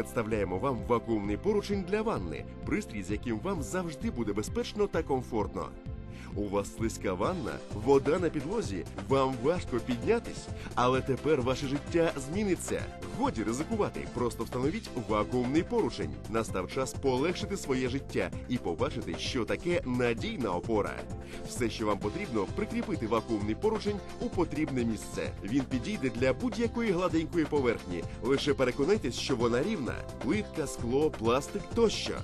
представляємо вам вакуумний поручень для ванни, пристрій, з яким вам завжди буде безпечно та комфортно. У вас слизька ванна, вода на підлозі, вам важко піднятись, але тепер ваше життя зміниться. Годі ризикувати, просто встановіть вакуумний поручень. Настав час полегшити своє життя і побачити, що таке надійна опора. Все, що вам потрібно, прикріпити вакуумний поручень у потрібне місце. Він підійде для будь-якої гладенької поверхні. Лише переконайтесь, що вона рівна: плитка, скло, пластик тощо.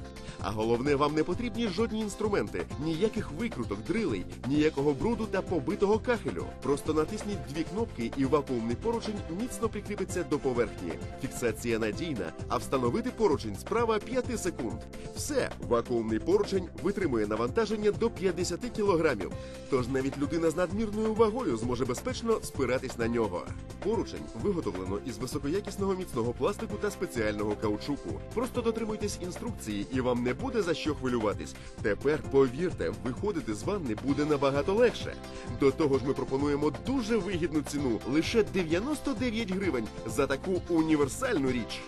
А головне, вам не потрібні жодні інструменти, ніяких викруток, дрилей, ніякого бруду та побитого кахелю. Просто натисніть дві кнопки, і вакуумний поручень міцно прикріпиться до поверхні. Фіксація надійна, а встановити поручень справа 5 секунд. Все, вакуумний поручень витримує навантаження до 50 кілограмів. Тож навіть людина з надмірною вагою зможе безпечно спиратись на нього. Поручень виготовлено із високоякісного міцного пластику та спеціального каучуку. Просто дотримуйтесь інструкції, і вам не буде за що хвилюватись. Тепер повірте, виходити з ванни буде набагато легше. До того ж, ми пропонуємо дуже вигідну ціну лише 99 гривень за таку універсальну річ.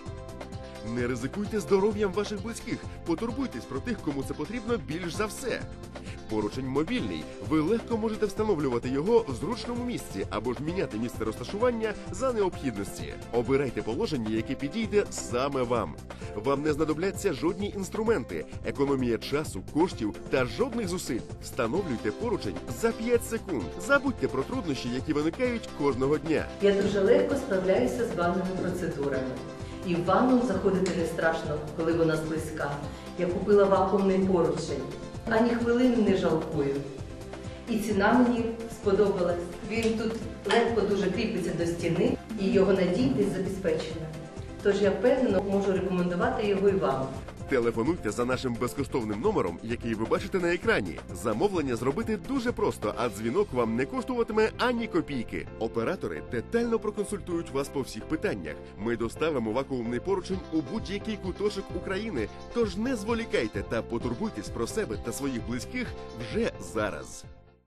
Не ризикуйте здоров'ям ваших близьких, потурбуйтесь про тих, кому це потрібно більш за все. Поручень мобільний. Ви легко можете встановлювати його в зручному місці або ж міняти місце розташування за необхідності. Обирайте положення, яке підійде саме вам. Вам не знадобляться жодні інструменти, економія часу, коштів та жодних зусиль. Встановлюйте поручень за 5 секунд. Забудьте про труднощі, які виникають кожного дня. Я дуже легко справляюся з ванними процедурами. І в ванну заходити не страшно, коли вона близька. Я купила вакуумний поручень. Ані хвилини не жалкую. І ціна мені сподобалась. Він тут легко дуже кріпиться до стіни і його надійність забезпечена. Тож я впевнено можу рекомендувати його і вам. Телефонуйте за нашим безкоштовним номером, який ви бачите на екрані. Замовлення зробити дуже просто, а дзвінок вам не коштуватиме ані копійки. Оператори детально проконсультують вас по всіх питаннях. Ми доставимо вакуумний поручень у будь-який куточок України. Тож не зволікайте та потурбуйтесь про себе та своїх близьких вже зараз.